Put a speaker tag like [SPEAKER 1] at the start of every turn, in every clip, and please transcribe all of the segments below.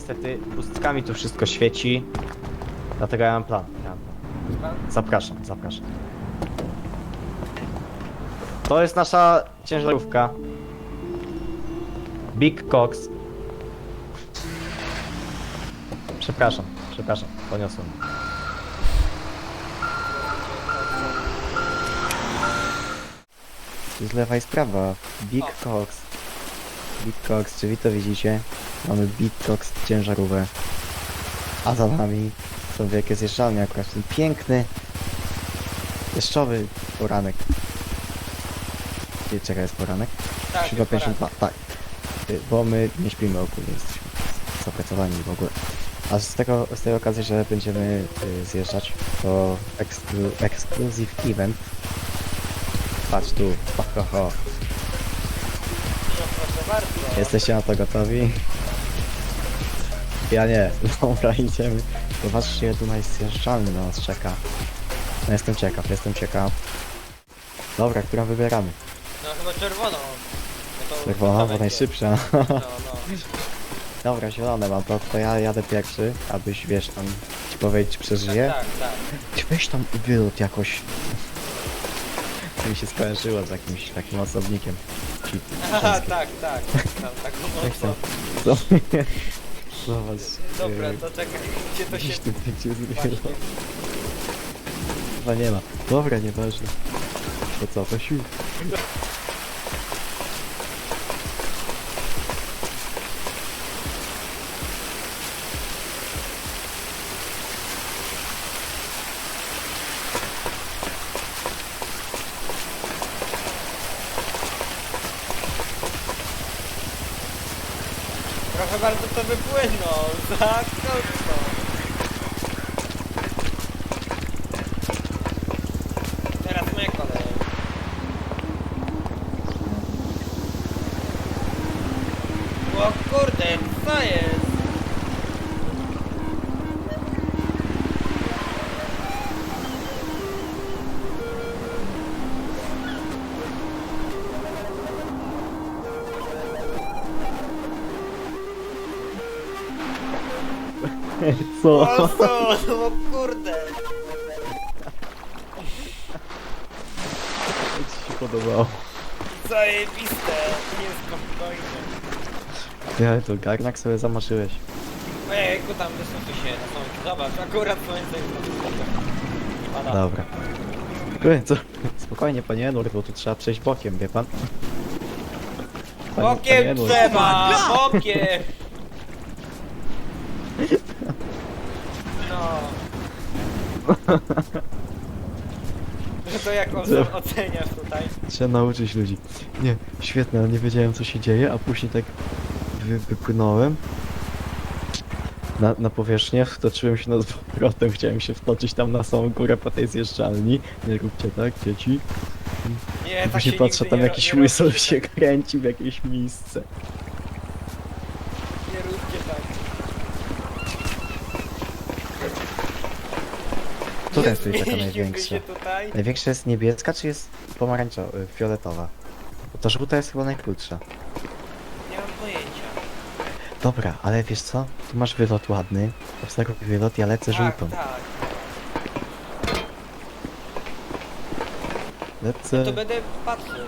[SPEAKER 1] niestety pustkami tu wszystko świeci. Dlatego ja mam plan. Ja. Zapraszam, zapraszam. To jest nasza ciężarówka. Big Cox. Przepraszam, przepraszam, poniosłem. Z lewa i. Big Cox. Big Cox, czy wy to widzicie? Mamy Big Cox ciężarówkę. A za nami są wielkie zjeżdżalnie, akurat ten piękny deszczowy poranek. Gdzie czeka jest poranek?
[SPEAKER 2] Tak,
[SPEAKER 1] 7.52, tak. Y, Bo my nie śpimy ogólnie, jesteśmy zapracowani w ogóle. A z tego, z tej okazji, że będziemy y, zjeżdżać, to eksklu, exclusive event. Patrz tu, ho, ho, ho. Jesteście na to gotowi? Ja nie. Dobra, idziemy. Zobaczcie, tu zjeżdżalny na nas czeka. No jestem ciekaw, jestem ciekaw. Dobra, którą wybieramy?
[SPEAKER 2] No chyba czerwoną. No to
[SPEAKER 1] Czerwona, bo najszybsza.
[SPEAKER 2] No, no.
[SPEAKER 1] Dobra, zielone mam, to, to ja jadę pierwszy, abyś wiesz tam ci powiedzieć czy przeżyję.
[SPEAKER 2] Tak, tak.
[SPEAKER 1] Ci Weź tam wylot jakoś. To mi się skojarzyło z jakimś takim osobnikiem. Ci
[SPEAKER 2] Aha, tak, tak. Tam, tak
[SPEAKER 1] tam.
[SPEAKER 2] mocno.
[SPEAKER 1] Co? Zobacz.
[SPEAKER 2] Dobra, to czekaj, gdzie to się...
[SPEAKER 1] Gdzieś tu będzie
[SPEAKER 2] Właśnie.
[SPEAKER 1] wylot. Chyba nie ma. Dobra, nieważne. To co, to sił.
[SPEAKER 2] Proszę bardzo, to wypłynął. Za krótko. Teraz moja kolej. O kurde, co jest?
[SPEAKER 1] Co?
[SPEAKER 2] O co? O kurde.
[SPEAKER 1] Co ci się podobało?
[SPEAKER 2] Zajebiste. Niespokojnie.
[SPEAKER 1] Ja to garnak sobie zamarzyłeś.
[SPEAKER 2] Ojejku, tam wysuńcie się na słońce. Zobacz, akurat jest Pada.
[SPEAKER 1] Dobra. Kurde, co? Spokojnie, panie Enur, bo tu trzeba przejść bokiem, wie pan? Panie- panie
[SPEAKER 2] Bokiem
[SPEAKER 1] Enur.
[SPEAKER 2] trzeba! Bokiem! No. No to jak o-
[SPEAKER 1] Co?
[SPEAKER 2] oceniasz tutaj?
[SPEAKER 1] Trzeba nauczyć ludzi. Nie, świetne, ale nie wiedziałem co się dzieje, a później tak wy, wypłynąłem na, na powierzchnię, wtoczyłem się na z powrotem, chciałem się wtoczyć tam na samą górę po tej zjeżdżalni. Nie róbcie tak, dzieci.
[SPEAKER 2] Nie, tak
[SPEAKER 1] później
[SPEAKER 2] się
[SPEAKER 1] patrzę,
[SPEAKER 2] nigdy
[SPEAKER 1] tam
[SPEAKER 2] nie,
[SPEAKER 1] jakiś
[SPEAKER 2] nie
[SPEAKER 1] łysol się kręci w jakieś miejsce.
[SPEAKER 2] Nie róbcie tak.
[SPEAKER 1] Która jest tutaj taka największa?
[SPEAKER 2] się tutaj.
[SPEAKER 1] Największa jest niebieska, czy jest pomarańczowa, y, fioletowa? Bo ta żółta jest chyba najkrótsza.
[SPEAKER 2] Nie mam pojęcia.
[SPEAKER 1] Dobra, ale wiesz co? Tu masz wylot ładny. Obstawiam wylot, ja lecę
[SPEAKER 2] Tak,
[SPEAKER 1] żółtą.
[SPEAKER 2] tak.
[SPEAKER 1] Lecę.
[SPEAKER 2] To będę patrzył.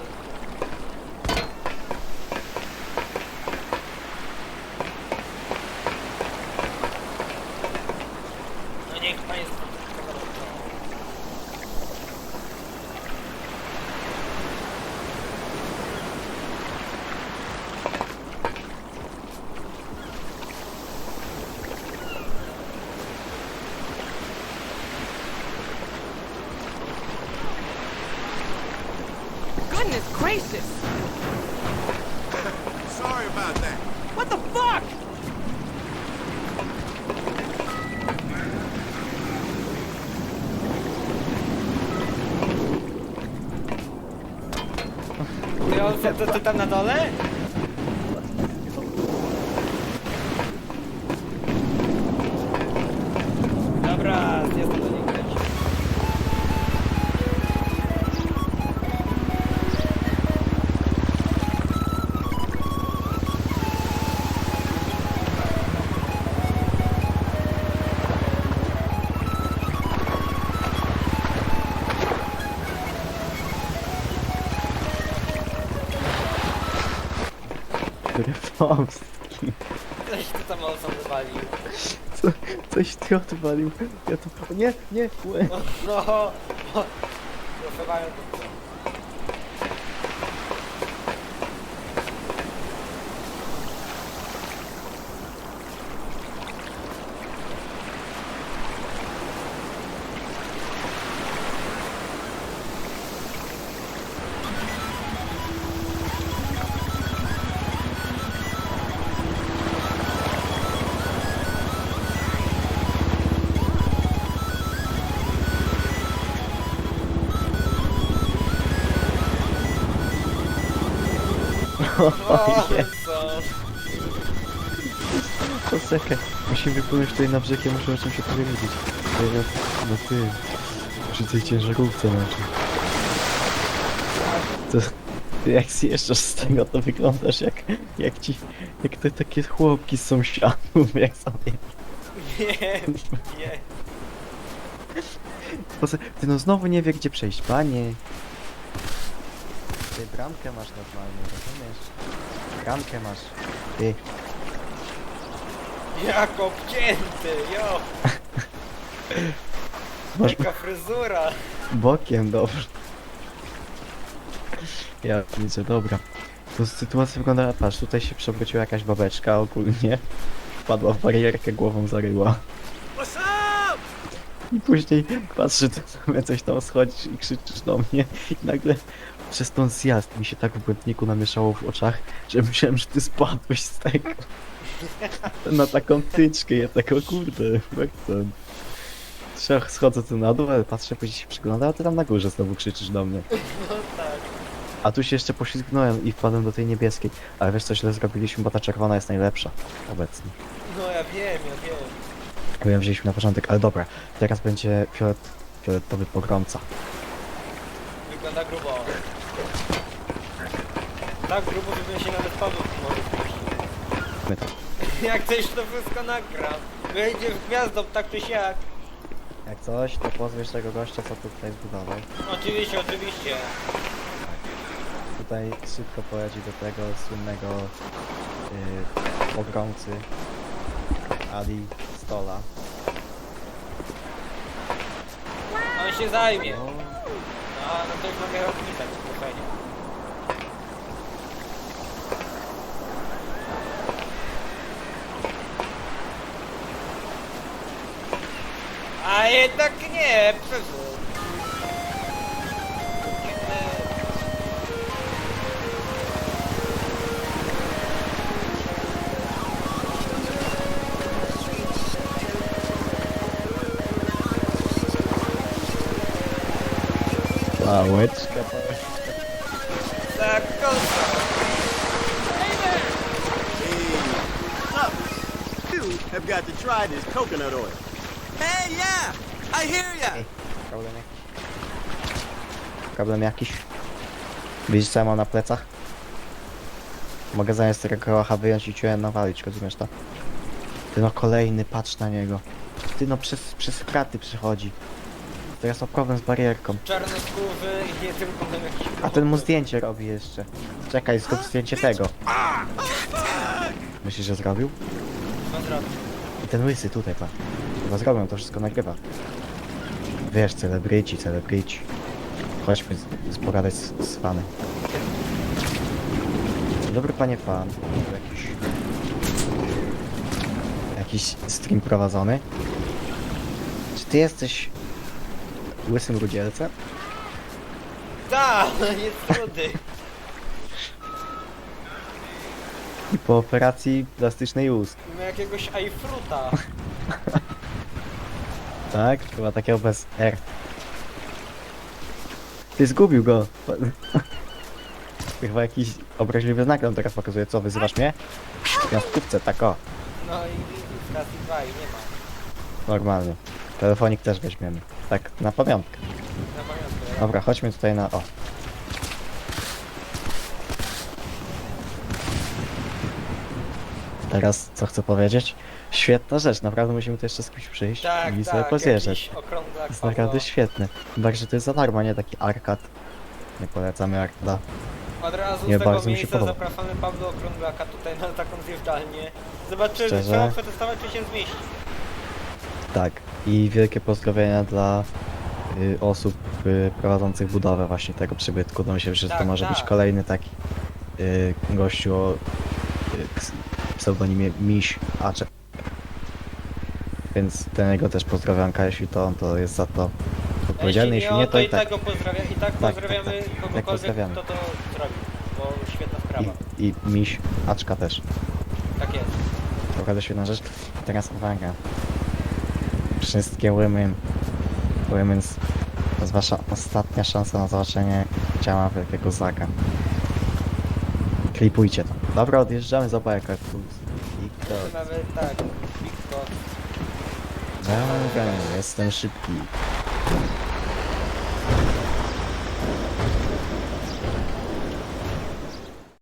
[SPEAKER 2] Ty, on, to, to tam na dole?
[SPEAKER 1] Chomski.
[SPEAKER 2] Coś ty tam mocno wywalił.
[SPEAKER 1] Co, coś ty odwalił. Ja to... Nie, nie, łe.
[SPEAKER 2] No, no. Proszę bardzo. O,
[SPEAKER 1] Ojej.
[SPEAKER 2] co?
[SPEAKER 1] Poczekaj, musimy wypłynąć tutaj na brzeg, ja muszę o czymś się powiedzieć. To ja na tym, przy tej ciężarówce naszej. To, ty jak zjeżdżasz z tego, to wyglądasz jak, jak ci, jak te takie chłopki z sąsiadów, jak sobie.
[SPEAKER 2] Nie, nie.
[SPEAKER 1] Poza, ty no znowu nie wie gdzie przejść, panie. Ty bramkę masz normalnie, rozumiesz? Bramkę masz. Ty,
[SPEAKER 2] Jak obcięty, jo.
[SPEAKER 1] masz
[SPEAKER 2] Jaka fryzura.
[SPEAKER 1] Bokiem, dobrze. Ja widzę, dobra. To sytuacja wygląda, patrz, tutaj się przewróciła jakaś babeczka ogólnie. Wpadła w barierkę, głową zaryła. I później patrzę, ty sobie coś tam schodzisz i krzyczysz do mnie i nagle przez ten zjazd mi się tak w błędniku namieszało w oczach, że myślałem, że ty spadłeś z tego. Na taką tyczkę, ja tak, o kurde, jak to... Trzech schodzę tu na dół, ale patrzę, później się przygląda, a ty tam na górze znowu krzyczysz do mnie.
[SPEAKER 2] No tak.
[SPEAKER 1] A tu się jeszcze poślizgnąłem i wpadłem do tej niebieskiej. Ale wiesz co źle zrobiliśmy, bo ta czerwona jest najlepsza obecnie.
[SPEAKER 2] No ja wiem, ja wiem.
[SPEAKER 1] Wiem, wzięliśmy na początek, ale dobra. Teraz będzie fiolet, fioletowy pogromca.
[SPEAKER 2] Wygląda grubo. Tak grubo, żebym się nawet
[SPEAKER 1] to.
[SPEAKER 2] Jak coś to wszystko nagram. Wejdzie w gniazdo, tak czy siak.
[SPEAKER 1] Jak coś, to pozwiesz tego gościa, co tu tutaj zbudował.
[SPEAKER 2] Oczywiście, oczywiście.
[SPEAKER 1] Tutaj szybko poleci do tego słynnego yy, pogromcy Ali Stola.
[SPEAKER 2] On się zajmie.
[SPEAKER 1] O,
[SPEAKER 2] No, no to już mogę rozpisać, spokojnie. A jednak nie, przeżył.
[SPEAKER 1] Pałeczka,
[SPEAKER 2] Tak,
[SPEAKER 3] have got to try this coconut oil. Hey, yeah, I hear ya.
[SPEAKER 1] Problem jakiś? Problem jakiś? Widzisz co ja mam na plecach? Mogę zamiast tego kołacha wyjąć i cię nawalić, rozumiesz to? Ty no kolejny, patrz na niego. Ty no przez, przez kraty przychodzi. Teraz ma problem z barierką.
[SPEAKER 2] Czarnoskóry i nie tylko tam jakiś...
[SPEAKER 1] A ten mu zdjęcie robi jeszcze. Czekaj, zrób zdjęcie tego. Myślisz, że zrobił?
[SPEAKER 2] No zrobił.
[SPEAKER 1] I ten łysy tutaj, pan. Chyba zrobią, to wszystko nagrywa. Wiesz, celebryci, celebryci. Chodźmy z- z- pogadać z, z fanem. Dzień Dobry panie fan. Jakiś... Jakiś stream prowadzony. Czy ty jesteś łysym rudzielcem?
[SPEAKER 2] Tak, jest trudy.
[SPEAKER 1] I po operacji plastycznej ust.
[SPEAKER 2] Ma jakiegoś ajfruta.
[SPEAKER 1] Tak? Chyba takiego bez R. Ty zgubił go. Chyba jakiś obraźliwy znak nam teraz pokazuje. Co, wyzywasz mnie? Ja w kupce, tak o.
[SPEAKER 2] No i, i w Cassie 2 i nie ma.
[SPEAKER 1] Normalnie. Telefonik też weźmiemy. Tak, na pamiątkę.
[SPEAKER 2] Na pamiątkę.
[SPEAKER 1] Dobra, chodźmy tutaj na o. Teraz co chcę powiedzieć? Świetna rzecz, naprawdę musimy tu jeszcze z kimś przyjść
[SPEAKER 2] Tak,
[SPEAKER 1] i sobie
[SPEAKER 2] tak,
[SPEAKER 1] pozjeżdżać.
[SPEAKER 2] jakiś okrąglak
[SPEAKER 1] To jest naprawdę świetne. Chyba, że to jest za darmo, nie taki arcade. Nie polecamy arcada.
[SPEAKER 2] Od razu
[SPEAKER 1] Nie,
[SPEAKER 2] z tego
[SPEAKER 1] bardzo mi się
[SPEAKER 2] miejsca
[SPEAKER 1] podoba.
[SPEAKER 2] zapraszamy Pawła Okrąglaka tutaj na taką zjeżdżalnię. Zobaczymy,
[SPEAKER 1] Szczerze?
[SPEAKER 2] trzeba przetestować, czy się zmieści.
[SPEAKER 1] Tak. I wielkie pozdrowienia dla y, osób y, prowadzących budowę właśnie tego przybytku. No myślę, że to
[SPEAKER 2] Tak,
[SPEAKER 1] może być
[SPEAKER 2] tak.
[SPEAKER 1] kolejny taki y, gościu o y, ks- pseudonimie Miś Aczek. Więc ten jego też pozdrawianka, jeśli to on to jest za to odpowiedzialny, jeśli nie, to i tak.
[SPEAKER 2] go pozdrawia, i tak
[SPEAKER 1] tak,
[SPEAKER 2] pozdrawiamy
[SPEAKER 1] tak. Tak
[SPEAKER 2] kogokolwiek,
[SPEAKER 1] pozdrawiamy.
[SPEAKER 2] kto to zrobił. Bo świetna sprawa.
[SPEAKER 1] I, I Miś Aczka też.
[SPEAKER 2] Tak jest.
[SPEAKER 1] To naprawdę świetna rzecz. Teraz uwaga. Wszystkie women. Women's. To jest wasza ostatnia szansa na zobaczenie ciała wielkiego Zaka. Klipujcie to. Dobra, odjeżdżamy za to...
[SPEAKER 2] Nawet tak, Big Boss.
[SPEAKER 1] Dobra, jestem szybki.